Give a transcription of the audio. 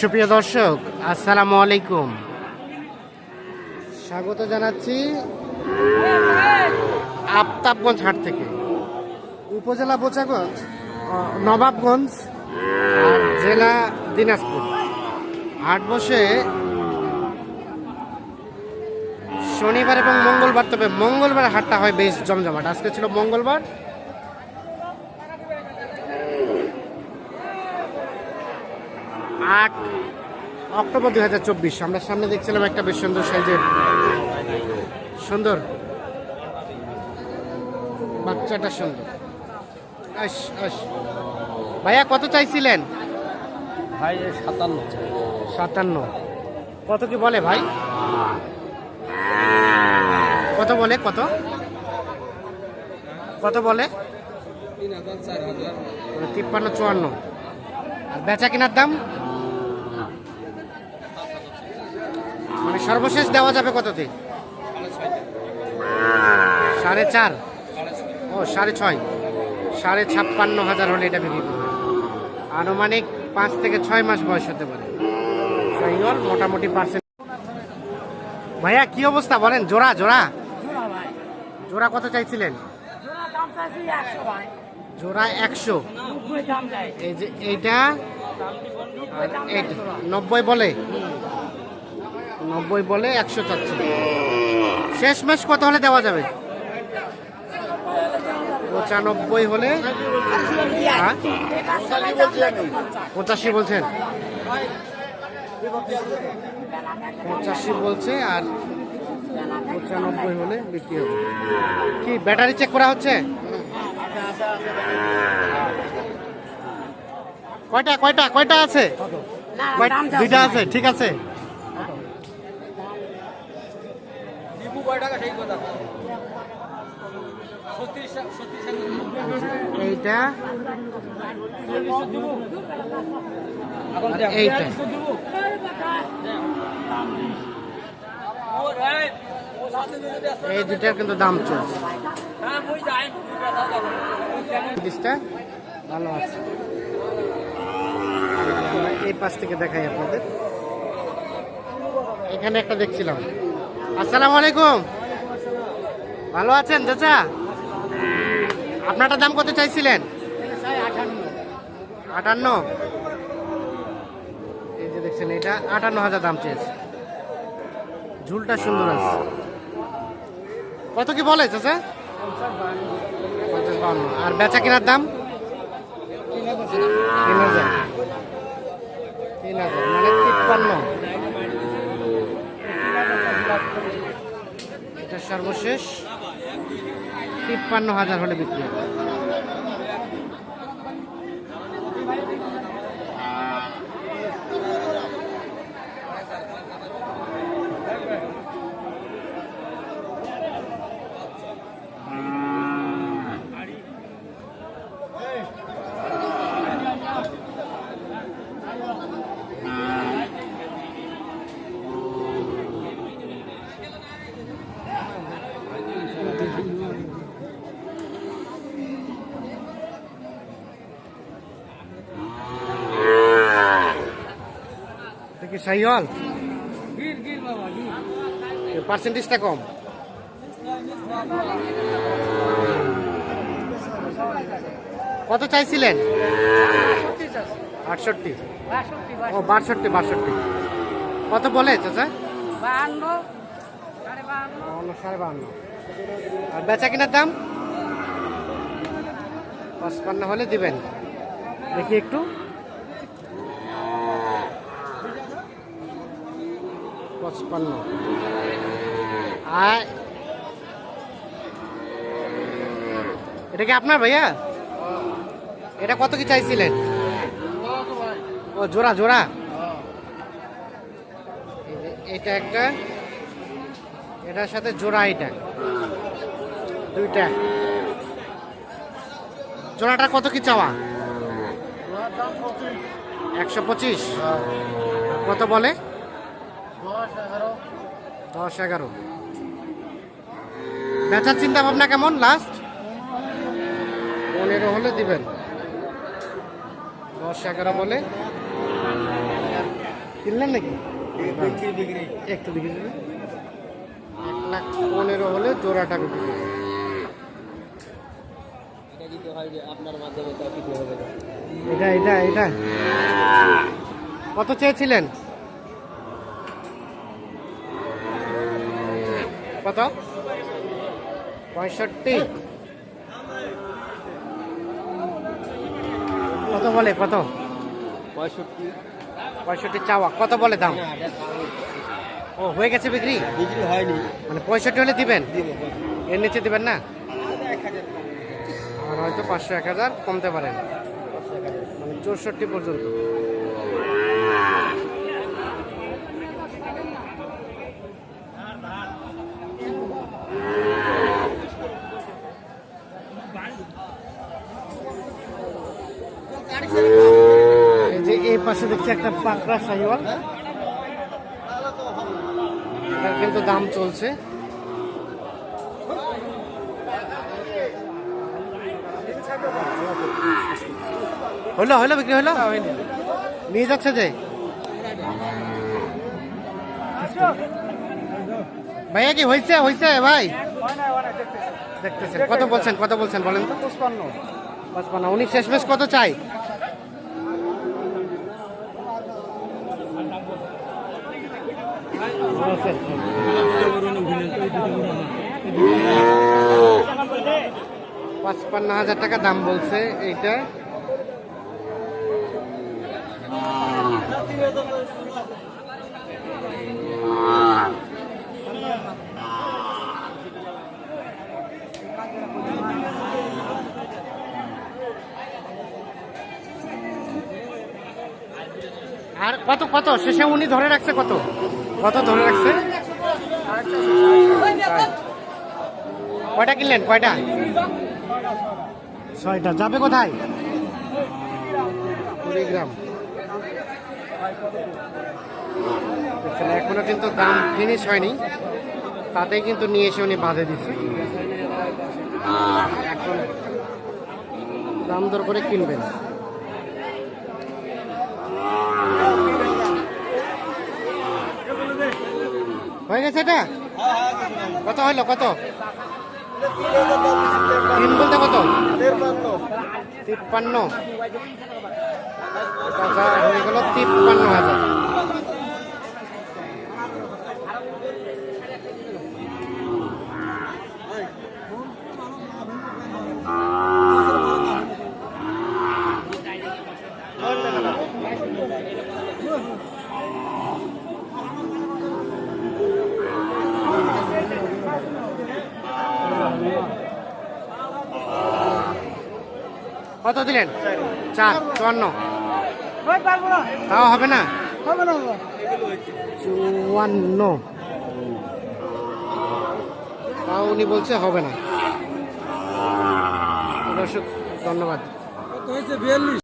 সুপ্রিয় দর্শক, আসসালামু আলাইকুম। স্বাগত জানাচ্ছি আফতাবগঞ্জ হাট থেকে। উপজেলা বোচাগঞ্জ নবাবগঞ্জ আর জেলা দিনাজপুর। হাট বসে শনিবার এবং মঙ্গলবার, তবে মঙ্গলবার হাটটা হয় বেশ জমজমাট। আজকে ছিল মঙ্গলবার আট অক্টোবর দুই হাজার চব্বিশ। আমরা সামনে দেখছিলাম একটা বেশ সুন্দর সাইজের। সুন্দর। বাচ্চাটা সুন্দর। আস আস। ভাইয়া কত চাইছিলেন? ভাই সাতান্ন সাতান্ন। কত কি বলে ভাই? কত বলে কত? কত বলে? তিপ্পান্ন চুয়ান্ন। আর বেচা কেনার দাম? সর্বশেষ দেওয়া যাবে কততে? সাড়ে চার? ও সাড়ে ছয়। সাড়ে ছাপ্পান্ন হাজার হলে এটা বিক্রি করবে। আনুমানিক পাঁচ থেকে ছয় মাস বয়স হতে পারে। সাইওয়াল মোটামুটি পার্সেন্ট ভাইয়া কি অবস্থা? বলেন জোড়া জোড়া। জোড়া কত চাইছিলেন? জোড়া একশো এই যে এইটা? নব্বই বলে? নব্বই বলে একশো চাচ্ছে শেষ মেশ কত হলে দেওয়া যাবে? পঁচানব্বই হলে হ্যাঁ? পঁচাশি বলছেন। পঁচাশি বলছে আর পঁচানব্বই হলে বিক্রি হবে। কি ব্যাটারি চেক করা হচ্ছে? কয়টা কয়টা কয়টা আছে? দুইটা আছে ঠিক আছে। কয় টাকা সেই কথা? ছত্রিশ ছত্রিশ এইটা? এইটা। এই দুটার কিন্তু দাম চলছে। ভালো আছে। এই পাশ থেকে দেখাই আপনাদের। এখানে একটা দেখছিলাম। আসসালামু আলাইকুম। ভালো আছেন চাচা? আপনারটা দাম কত চাইছিলেন? আটান্ন। এই যে দেখছেন এটা আটান্ন হাজার দাম চেয়েছে। ঝুলটা সুন্দর আছে। কত কি বলে চাচা? পঞ্চাশ বাউন্ন আর বেচা কেনার দাম? তিন হাজার। তিন হাজার মানে তিপ্পান্ন এটা সর্বশেষ তিপ্পান্ন হাজার হলে বিক্রি হবে। গির পার্সেন্টেজটা কম। কত চাইছিলেন? আটষট্টি। ও বাষট্টি বাষট্টি। কত বলে চাচা? সাড়ে বাহান্ন। আর বেচা কিনার দাম? পঁচপান্ন হলে দিবেন। দেখি একটু। পঁচপান্ন। এটা কি আপনার ভাইয়া? এটা কত কি চাইছিলেন? ও, জোড়া জোড়া। এটা একটা। এটার সাথে জোড়া এটা। দুইটা। জোড়াটা কত কি চাওয়া? একশো পঁচিশ। কত বলে? দশ এগারো। বেচার চিন্তা ভাবনা কেমন? লাস্ট পনেরো হলে দিবেন। দশ এগারো বলে। কিনলেন নাকি? একটু দেখে দেবেন এক লাখ পনেরো হলে জোড়াটা বিক্রি করবে। এটা এটা এটা। কত চেয়েছিলেন? কত পঁয়ষট্টি। কত বলে কত? পঁয়ষট্টি। পঁয়ষট্টি চাওয়া কত বলে দাম? ও হয়ে গেছে বিক্রি? বিক্রি হয়নি। মানে পঁয়ষট্টি হলে দিবেন? এর নিচে দিবেন না? আর হয়তো পাঁচশো এক হাজার কমতে পারেন মানে চৌষট্টি পর্যন্ত এই যে এই পাশে দেখছি একটা পাকড়া সাইওয়াল। এটার কিন্তু দাম চলছে। হলো হলো বিক্রি হলো নিয়ে যাচ্ছে যে? ভাইয়া কি হয়েছে হয়েছে ভাই? দেখতেছেন কত বলছেন কত বলছেন বলেন তো? পঁচপান্ন। পাঁচপান্ন উনি শেষমেশ কত চাই? পাঁচপান্ন হাজার টাকা দাম বলছে এইটা। আর কত কত? শেষে উনি ধরে রাখছে কত? কত ধরে রাখছে? কয়টা কিনলেন? কয়টা? ছয়টা। যাবে কোথায়? কুড়িগ্রাম। এখনও কিন্তু দাম ফিনিশ হয়নি। তাতেই কিন্তু নিয়ে এসে উনি বাঁধে দিচ্ছে। এখন দাম দর করে কিনবেন। হয়ে এটা? কত হলো কত? তিন বলতে কত? তিপ্পান্ন। হয়ে গেল তিপ্পান্ন হাজার। কত দিলেন? চার, চুয়ান্ন। তাও হবে না? চুয়ান্ন। তাও উনি বলছে হবে না। দর্শক, ধন্যবাদ। বিয়াল্লিশ।